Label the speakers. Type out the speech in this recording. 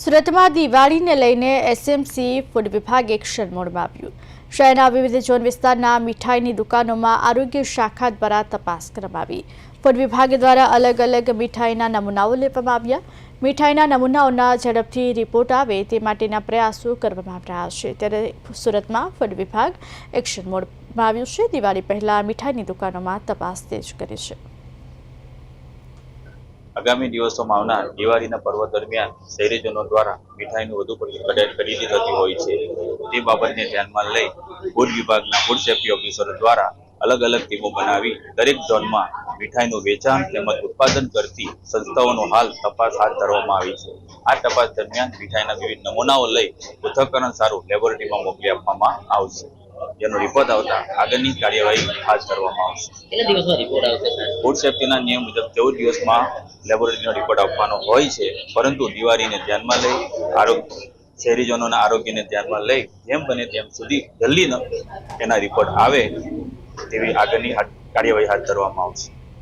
Speaker 1: સુરતમાં દિવાળીને લઈને SMC food વિભાગ એક્શન મોડમાં આવ્યું શહેરના વિવિધ ઝોન વિસ્તારના મીઠાઈની દુકાનોમાં આરોગ્ય શાખા દ્વારા તપાસ કરવામાં આવી ફૂડ વિભાગ દ્વારા અલગ અલગ મીઠાઈના નમૂનાઓ લેવામાં આવ્યા. મીઠાઈના નમૂનાઓના ઝડપથી રિપોર્ટ આવે તે માટેના પ્રયાસો કરવામાં રહ્યા છે. ત્યારે સુરતમાં ફૂડ વિભાગ એક્શન મોડમાં આવ્યું છે. દિવાળી પહેલાં મીઠાઈની દુકાનોમાં તપાસ તેજ કરી છે.
Speaker 2: આગામી દિવસોમાં આવનાર દિવાળીના પર્વ દરમિયાન શહેરીજનો દ્વારા મીઠાઈનું વધુ પડતી ખરીદ- થતી હોય છે. તે બાબતને ધ્યાનમાં લઈ ફૂડ વિભાગના ફૂડ સેફ્ટી ઓફિસરો દ્વારા અલગ અલગ ટીમો બનાવી દરેક ઝોનમાં મીઠાઈનું વેચાણ તેમજ ઉત્પાદન કરતી સંસ્થાઓનો હાલ તપાસ હાથ ધરવામાં આવી છે. આ તપાસ દરમિયાન મીઠાઈના વિવિધ નમૂનાઓ લઈ પૃથ્થકરણ સારું લેબોરેટરીમાં મોકલી આપવામાં આવશે. જેનો રિપોર્ટ આવતા આગળની કાર્યવાહી હાથ ધરવામાં આવશે.
Speaker 3: કેટલા દિવસમાં રિપોર્ટ આવશે
Speaker 2: ફૂડ સેફ્ટીના નિયમ મુજબ ચૌદ દિવસમાં લેબોરેટરીનો રિપોર્ટ આપવાનો હોય છે પરંતુ દિવાળીને ધ્યાનમાં લઈ આરોગ્ય શહેરીજનોના આરોગ્યને ધ્યાનમાં લઈ જેમ બને તેમ સુધી જલ્દી ન- એના રિપોર્ટ આવે તેવી આગળની કાર્યવાહી હાથ ધરવામાં આવશે.